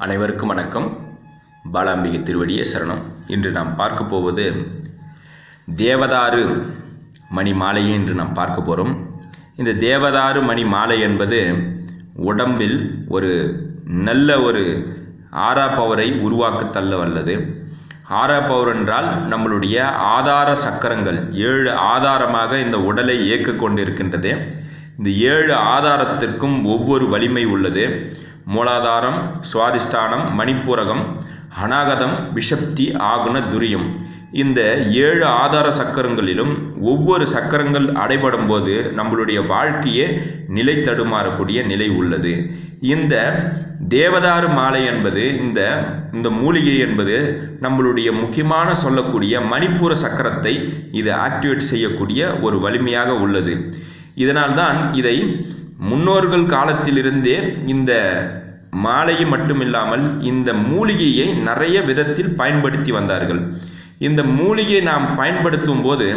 அனைவருக்கும் வணக்கம். பாலாம்பிகை திருவடியே சரணம். இன்று நாம் பார்க்க போவது தேவதாரு மணி மாலையை இன்று நாம் பார்க்க போகிறோம் இந்த தேவதாரு மணி மாலை என்பது உடம்பில் ஒரு நல்ல ஒரு ஆரா பவரை உருவாக்க தள்ள வல்லது ஆரா பவர் என்றால் நம்மளுடைய ஆதார சக்கரங்கள் ஏழு ஆதாரமாக இந்த உடலை இயக்க கொண்டிருக்கின்றது. இந்த ஏழு ஆதாரத்திற்கும் ஒவ்வொரு வலிமை உள்ளது. மூலாதாரம் சுவாதிஷ்டானம் மணிப்பூரகம் அநாகதம் விஷப்தி ஆகுன துரியம். இந்த ஏழு ஆதார சக்கரங்களிலும் ஒவ்வொரு சக்கரங்கள் அடைபடும் போது நம்மளுடைய வாழ்க்கையே நிலை தடுமாறக்கூடிய நிலை உள்ளது. இந்த தேவதாரு மாலை என்பது இந்த இந்த மூலிகை என்பது நம்மளுடைய முக்கியமான சொல்லக்கூடிய மணிப்பூர சக்கரத்தை இது ஆக்டிவேட் செய்யக்கூடிய ஒரு வலிமையாக உள்ளது. இதனால்தான் இதை முன்னோர்கள் காலத்திலிருந்தே இந்த மாலையை மட்டுமில்லாமல் இந்த மூலிகையை நிறைய விதத்தில் பயன்படுத்தி வந்தார்கள். இந்த மூலிகையை நாம் பயன்படுத்தும் போது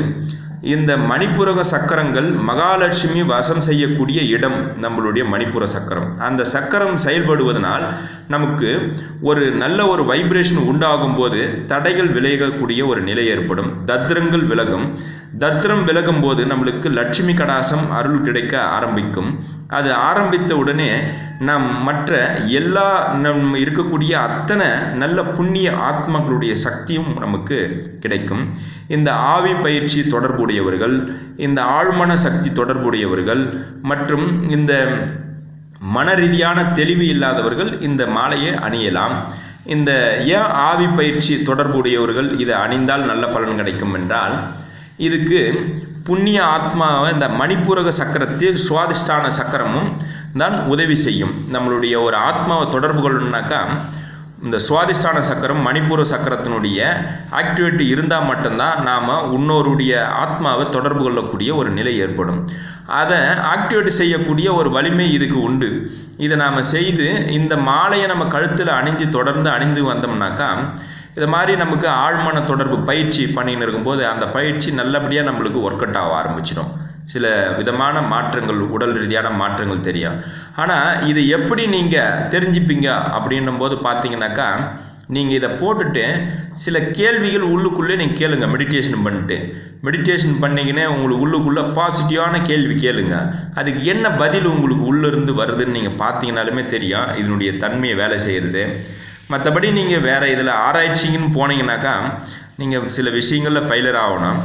இந்த மணிப்புரக சக்கரங்கள் மகாலட்சுமி வசம் செய்யக்கூடிய இடம் நம்மளுடைய மணிப்புர சக்கரம். அந்த சக்கரம் செயல்படுவதனால் நமக்கு ஒரு நல்ல ஒரு வைப்ரேஷன் உண்டாகும் போது தடைகள் விலகக்கூடிய ஒரு நிலை ஏற்படும். தத்ரங்கள் விலகும். தத்ரம் விலகும் போது நம்மளுக்கு லட்சுமி கடாசம் அருள் கிடைக்க ஆரம்பிக்கும். அது ஆரம்பித்த உடனே நம் மற்ற எல்லா நம் இருக்கக்கூடிய அத்தனை நல்ல புண்ணிய ஆத்மாக்களுடைய சக்தியும் நமக்கு கிடைக்கும். இந்த ஆவி பயிற்சி தொடர்புடையவர்கள் இந்த ஆழ்மன சக்தி தொடர்புடையவர்கள் மற்றும் இந்த மன ரீதியான தெளிவு இல்லாதவர்கள் இந்த மாலையை அணியலாம். இந்த ஏன் ஆவி பயிற்சி தொடர்புடையவர்கள் இதை அணிந்தால் நல்ல பலன் கிடைக்கும் என்றால் இதுக்கு புண்ணிய ஆத்மாவை இந்த மணிப்பூரக சக்கரத்தில் சுவாதிஷ்டான சக்கரமும் தான் உதவி செய்யும். நம்மளுடைய ஒரு ஆத்மாவை தொடர்பு கொள்ளணுனாக்கா இந்த சுவாதிஷ்டான சக்கரம் மணிப்பூர சக்கரத்தினுடைய ஆக்டிவிட்டி இருந்தால் மட்டும்தான் நாம் இன்னொருடைய ஆத்மாவை தொடர்பு கொள்ளக்கூடிய ஒரு நிலை ஏற்படும். அதை ஆக்டிவேட் செய்யக்கூடிய ஒரு வலிமை இதுக்கு உண்டு. இதை நாம் செய்து இந்த மாலையை நம்ம கழுத்தில் அணிஞ்சு தொடர்ந்து அணிந்து வந்தோம்னாக்கா இது மாதிரி நமக்கு ஆழ்மன தொடர்பு பயிற்சி பண்ணின்னு இருக்கும்போது அந்த பயிற்சி நல்லபடியாக நம்மளுக்கு ஒர்க் அவுட் ஆக ஆரம்பிச்சிடும். சில விதமான மாற்றங்கள் உடல் ரீதியான மாற்றங்கள் தெரியும். ஆனால் இது எப்படி நீங்கள் தெரிஞ்சுப்பீங்க அப்படின்னும் போது பார்த்தீங்கன்னாக்கா நீங்கள் இதை போட்டுட்டு சில கேள்விகள் உள்ளுக்குள்ளே நீங்கள் கேளுங்க. மெடிடேஷன் பண்ணிட்டு. மெடிடேஷன் பண்ணிங்கன்னே உங்களுக்கு உள்ளுக்குள்ளே பாசிட்டிவான கேள்வி கேளுங்க. அதுக்கு என்ன பதில் உங்களுக்கு உள்ளிருந்து வருதுன்னு நீங்கள் பார்த்தீங்கனாலுமே தெரியும். இதனுடைய தன்மையை வேலை செய்கிறது மற்றபடி நீங்கள் வேறு இதில் ஆராய்ச்சிங்கன்னு போனீங்கன்னாக்கா நீங்கள் சில விஷயங்களில் ஃபெயிலர் ஆகணும்.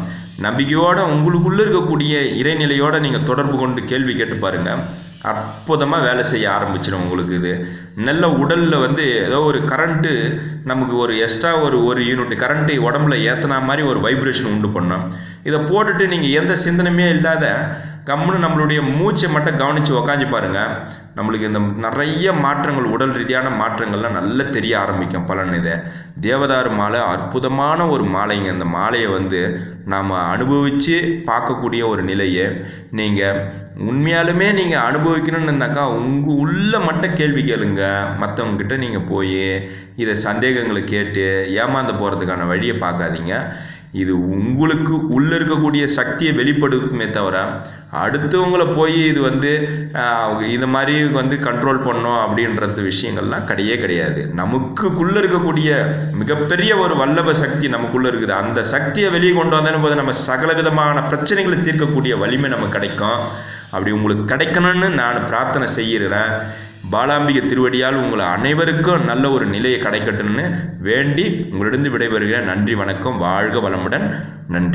நம்பிக்கையோடு உங்களுக்குள்ளே இருக்கக்கூடிய இறைநிலையோடு நீங்கள் தொடர்பு கொண்டு கேள்வி கேட்டு பாருங்கள் அற்புதமாக வேலை செய்ய ஆரம்பிச்சிடும் உங்களுக்கு இது. நல்ல உடலில் வந்து ஏதோ ஒரு கரண்ட்டு நமக்கு ஒரு எக்ஸ்ட்ரா ஒரு ஒரு யூனிட் கரண்ட்டு உடம்புல ஏற்றினா மாதிரி ஒரு வைப்ரேஷன் உண்டு பண்ணோம். இதை போட்டுட்டு நீங்கள் எந்த சிந்தனையுமே இல்லாத கம்முன்னு நம்மளுடைய மூச்சை மட்டும் கவனித்து உக்காஞ்சி பாருங்கள் நம்மளுக்கு இந்த நிறைய மாற்றங்கள் உடல் ரீதியான மாற்றங்கள்லாம் நல்லா தெரிய ஆரம்பிக்கும் பலன் இதை. தேவதாரு மாலை அற்புதமான ஒரு மாலைங்க. இந்த மாலையை வந்து நாம் அனுபவித்து பார்க்கக்கூடிய ஒரு நிலையை. நீங்கள் உண்மையாலுமே நீங்கள் அனுபவிக்கணும்னுனாக்கா உங்கள் உள்ள மட்டும் கேள்வி கேளுங்க. மற்றவங்கக்கிட்ட நீங்கள் போய் இதை சந்தேகங்களை கேட்டு ஏமாந்து போகிறதுக்கான வழியை பார்க்காதீங்க. இது உங்களுக்கு உள்ளே இருக்கக்கூடிய சக்தியை வெளிப்படுத்துமே தவிர அடுத்தவங்கள போய் இது வந்து இந்த மாதிரி வந்து கண்ட்ரோல் பண்ணோம் அப்படின்றது விஷயங்கள்லாம் கிடையே கிடையாது. நமக்குள்ளே இருக்கக்கூடிய மிகப்பெரிய ஒரு வல்லப சக்தி நமக்குள்ளே இருக்குது. அந்த சக்தியை வெளியே கொண்டு வந்தேன்னு போது நம்ம சகல விதமான பிரச்சனைகளை தீர்க்கக்கூடிய வலிமை நமக்கு கிடைக்கும். அப்படி உங்களுக்கு கிடைக்கணும்னு நான் பிரார்த்தனை செய்கிறேன். பாலாம்பிகை திருவடியால் உங்களை அனைவருக்கும் நல்ல ஒரு நிலையை கிடைக்கட்டும்னு வேண்டி உங்களிடம் விடைபெறுகிறேன். நன்றி வணக்கம். வாழ்க வளமுடன். நன்றி.